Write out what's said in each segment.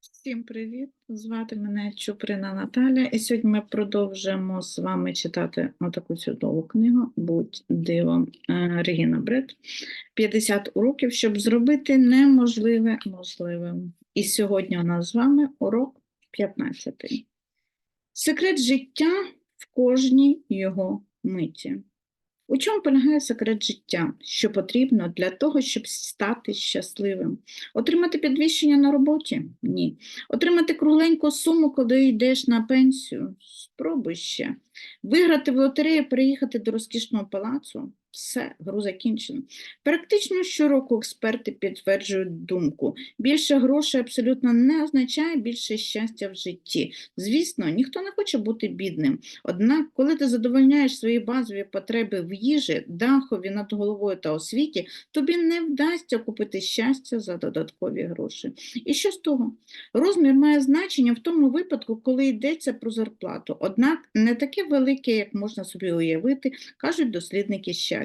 Всім привіт! Звати мене Чуприна Наталя, і сьогодні ми продовжимо з вами читати отаку чудову книгу Будь дивом е, Регіна Бред. 50 уроків, щоб зробити неможливе можливим. І сьогодні у нас з вами урок 15. Секрет життя в кожній його миті. У чому полягає секрет життя, що потрібно для того, щоб стати щасливим? Отримати підвищення на роботі? Ні. Отримати кругленьку суму, коли йдеш на пенсію? Спробуй ще. Виграти в лотерею, переїхати до розкішного палацу? Все, гру закінчено. Практично щороку експерти підтверджують думку. Більше грошей абсолютно не означає більше щастя в житті. Звісно, ніхто не хоче бути бідним. Однак, коли ти задовольняєш свої базові потреби в їжі, дахові над головою та освіті, тобі не вдасться купити щастя за додаткові гроші. І що з того? Розмір має значення в тому випадку, коли йдеться про зарплату, однак не таке велике, як можна собі уявити, кажуть дослідники щастя.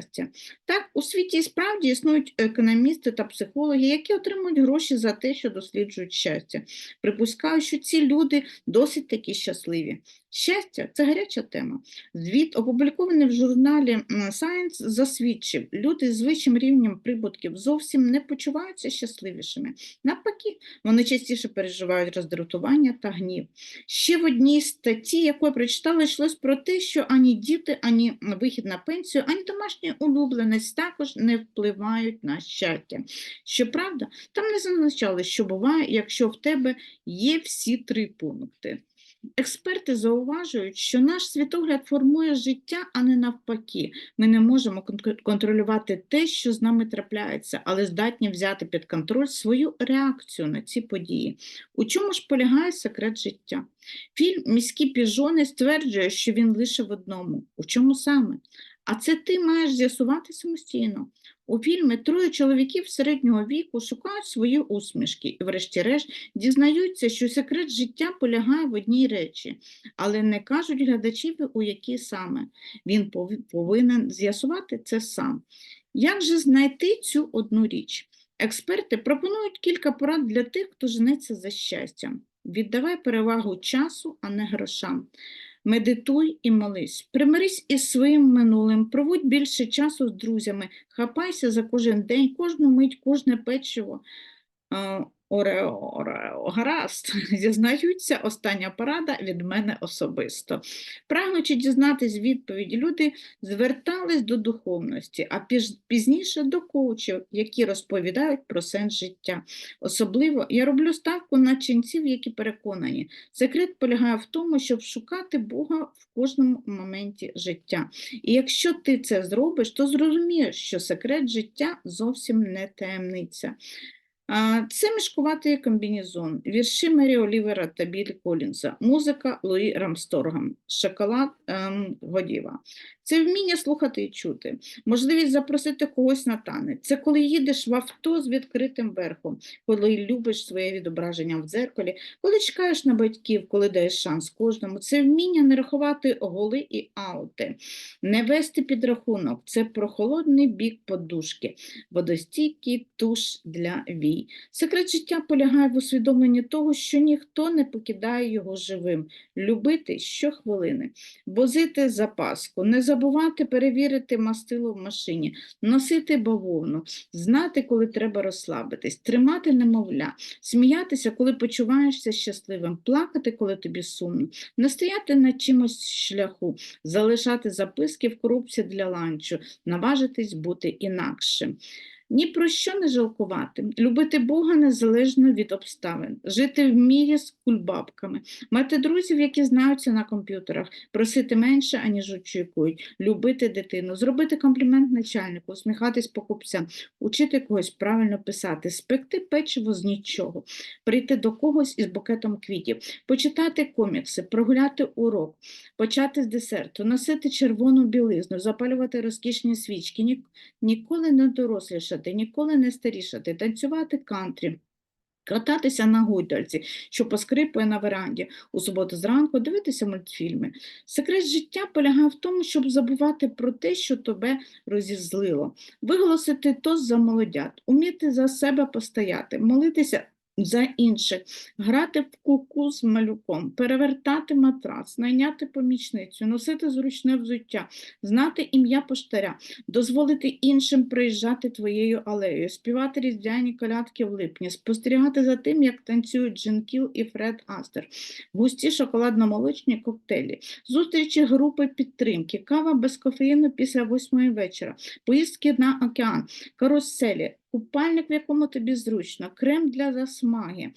Так, у світі справді існують економісти та психологи, які отримують гроші за те, що досліджують щастя. Припускаю, що ці люди досить такі щасливі. Щастя це гаряча тема. Звіт, опублікований в журналі Science, засвідчив, люди з вищим рівнем прибутків зовсім не почуваються щасливішими. Навпаки, вони частіше переживають роздратування та гнів. Ще в одній статті, яку я прочитала, йшлось про те, що ані діти, ані вихід на пенсію, ані домашня улюбленість також не впливають на щастя. Щоправда, там не зазначали, що буває, якщо в тебе є всі три пункти. Експерти зауважують, що наш світогляд формує життя, а не навпаки. Ми не можемо контролювати те, що з нами трапляється, але здатні взяти під контроль свою реакцію на ці події. У чому ж полягає секрет життя? Фільм Міські піжони стверджує, що він лише в одному. У чому саме? А це ти маєш з'ясувати самостійно. У фільмі троє чоловіків середнього віку шукають свої усмішки і, врешті-решт, дізнаються, що секрет життя полягає в одній речі, але не кажуть глядачеві, у якій саме. Він повинен з'ясувати це сам. Як же знайти цю одну річ? Експерти пропонують кілька порад для тих, хто женеться за щастям. Віддавай перевагу часу, а не грошам. Медитуй і молись. Примирись із своїм минулим, проводь більше часу з друзями, хапайся за кожен день, кожну мить, кожне печиво. Орео, гаразд, зізнаються, остання порада від мене особисто. Прагнучи дізнатись відповіді, люди звертались до духовності, а пізніше до коучів, які розповідають про сенс життя. Особливо я роблю ставку на ченців, які переконані. Секрет полягає в тому, щоб шукати Бога в кожному моменті життя. І якщо ти це зробиш, то зрозумієш, що секрет життя зовсім не таємниця. Це мішкуватий комбінезон, вірші Мері Олівера та Білі Колінса, музика Луї Рамсторгам, шоколад ем, Годіва. Це вміння слухати і чути, можливість запросити когось на танець. Це коли їдеш в авто з відкритим верхом, коли любиш своє відображення в дзеркалі, коли чекаєш на батьків, коли даєш шанс кожному. Це вміння не рахувати голи і аути, не вести підрахунок. Це про холодний бік подушки водостійкий туш для вій. Секрет життя полягає в усвідомленні того, що ніхто не покидає його живим, любити щохвилини, возити запаску, не забувати перевірити мастило в машині, носити бавовну, знати, коли треба розслабитись, тримати немовля, сміятися, коли почуваєшся щасливим, плакати, коли тобі сумно, не стояти на чимось шляху, залишати записки в коробці для ланчу, наважитись бути інакшим. Ні про що не жалкувати, любити Бога незалежно від обставин, жити в мірі з кульбабками, мати друзів, які знаються на комп'ютерах, просити менше, аніж очікують, любити дитину, зробити комплімент начальнику, усміхатись покупцям, учити когось правильно писати, спекти печиво з нічого, прийти до когось із букетом квітів, почитати комікси, прогуляти урок, почати з десерту, носити червону білизну, запалювати розкішні свічки, ні- ніколи не дорослішати, ніколи не старішати, танцювати кантрі. Кататися на гойдальці, що поскрипує на веранді, у суботу зранку дивитися мультфільми. Секрет життя полягає в тому, щоб забувати про те, що тебе розізлило, виголосити тост за молодят, уміти за себе постояти, молитися за інших, грати в куку з малюком, перевертати матрац, найняти помічницю, носити зручне взуття, знати ім'я поштаря, дозволити іншим проїжджати твоєю алеєю, співати різдвяні колядки в липні, спостерігати за тим, як танцюють Джин Кіл і Фред Астер, густі шоколадно-молочні коктейлі, зустрічі групи підтримки, кава без кофеїну після восьмої вечора, поїздки на океан, каруселі, купальник, в якому тобі зручно, крем для засмаги,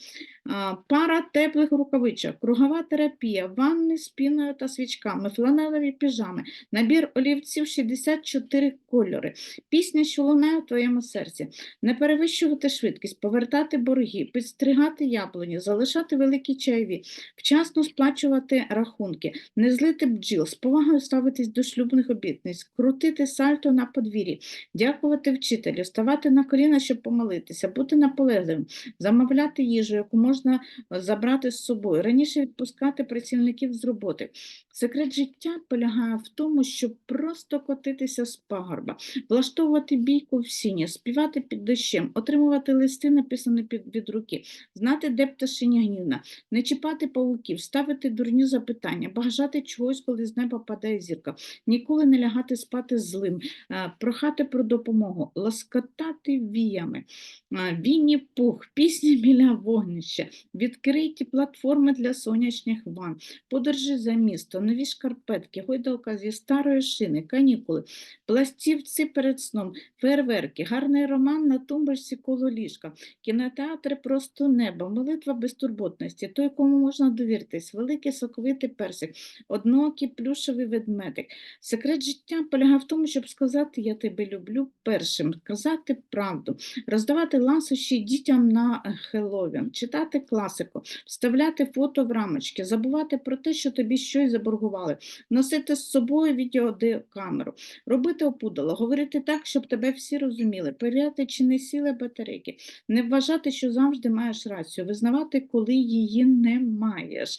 пара теплих рукавичок, кругова терапія, ванни з піною та свічками, фланелеві піжами, набір олівців 64 кольори, пісня, що лунає в твоєму серці, не перевищувати швидкість, повертати борги, підстригати яблуні, залишати великі чайові, вчасно сплачувати рахунки, не злити бджіл, з повагою ставитись до шлюбних обітниць, крутити сальто на подвір'ї, дякувати вчителю, ставати на коліна, щоб помолитися, бути наполегливим, замовляти їжу, яку можна е, забрати з собою, раніше відпускати працівників з роботи. Секрет життя полягає в тому, щоб просто котитися з пагорба, влаштовувати бійку в сіні, співати під дощем, отримувати листи, написані під, від руки, знати, де пташиня гнівна, не чіпати павуків, ставити дурні запитання, бажати чогось, коли з неба падає зірка, ніколи не лягати спати злим, е, прохати про допомогу, ласкотати віями, е, Вінні пух, пісні біля вогнища, відкриті платформи для сонячних ванн, подорожі за місто, нові шкарпетки, гойдалка зі старої шини, канікули, пластівці перед сном, фейерверки, гарний роман на тумбочці коло ліжка, кінотеатри просто небо, молитва безтурботності, той, кому можна довіритись, великий соковитий персик, одноокий плюшевий ведмедик. Секрет життя полягає в тому, щоб сказати «я тебе люблю» першим, казати правду, роздавати ласощі дітям на е, Хеллоуін, читати класику, вставляти фото в рамочки, забувати про те, що тобі щось заборгували, носити з собою відеокамеру, робити опудало, говорити так, щоб тебе всі розуміли, перевіряти, чи не сіли батарейки, не вважати, що завжди маєш рацію, визнавати, коли її не маєш,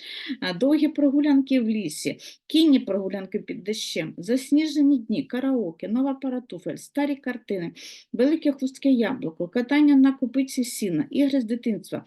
довгі прогулянки в лісі, кінні прогулянки під дощем, засніжені дні, караоке, нова пара туфель, старі картини, велике хустке яблуко, катання на купиці сіна, ігри з дитинства,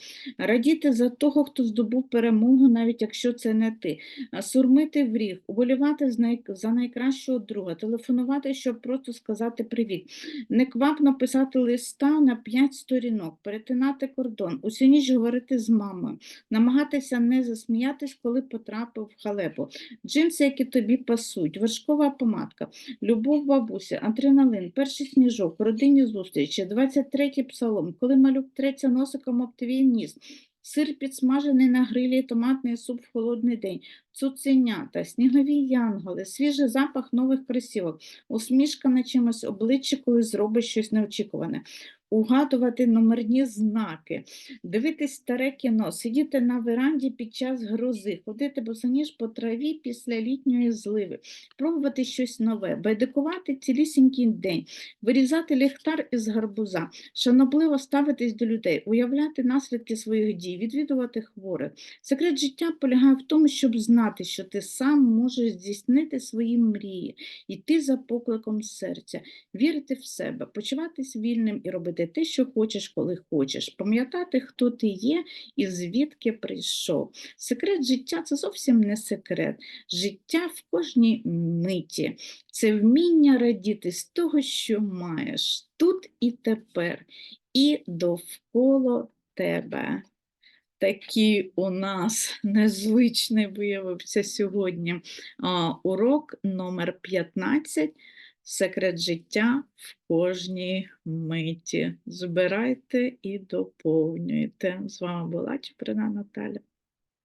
радіти за того, хто здобув перемогу, навіть якщо це не ти, сурмити в ріг, уболівати за найкращого друга, телефонувати, щоб просто сказати привіт, неквапно писати листа на п'ять сторінок, перетинати кордон, усю ніч говорити з мамою, намагатися не засміятись, коли потрапив в халепу, джинси, які тобі пасують, вершкова помадка, любов бабуся, адреналин, перший сніжок, родинні зустрічі, 23-й псалом, коли малюк треться носиком об твій ніс, сир підсмажений на грилі, томатний суп в холодний день, цуценята, снігові янголи, свіжий запах нових кросівок, усмішка на чимось обличчя, коли зробиш щось неочікуване. Угадувати номерні знаки, дивитись старе кіно, сидіти на веранді під час грози, ходити босоніж по траві після літньої зливи, пробувати щось нове, байдикувати цілісінький день, вирізати ліхтар із гарбуза, шанобливо ставитись до людей, уявляти наслідки своїх дій, відвідувати хворих. Секрет життя полягає в тому, щоб знати, що ти сам можеш здійснити свої мрії, йти за покликом серця, вірити в себе, почуватись вільним і робити те, що хочеш, коли хочеш, пам'ятати, хто ти є і звідки прийшов. Секрет життя це зовсім не секрет. Життя в кожній миті. Це вміння радіти з того, що маєш тут і тепер, і довкола тебе. Такий у нас незвичний виявився сьогодні урок номер 15 Секрет життя в кожній миті. Збирайте і доповнюйте. З вами була Чуприна Наталя.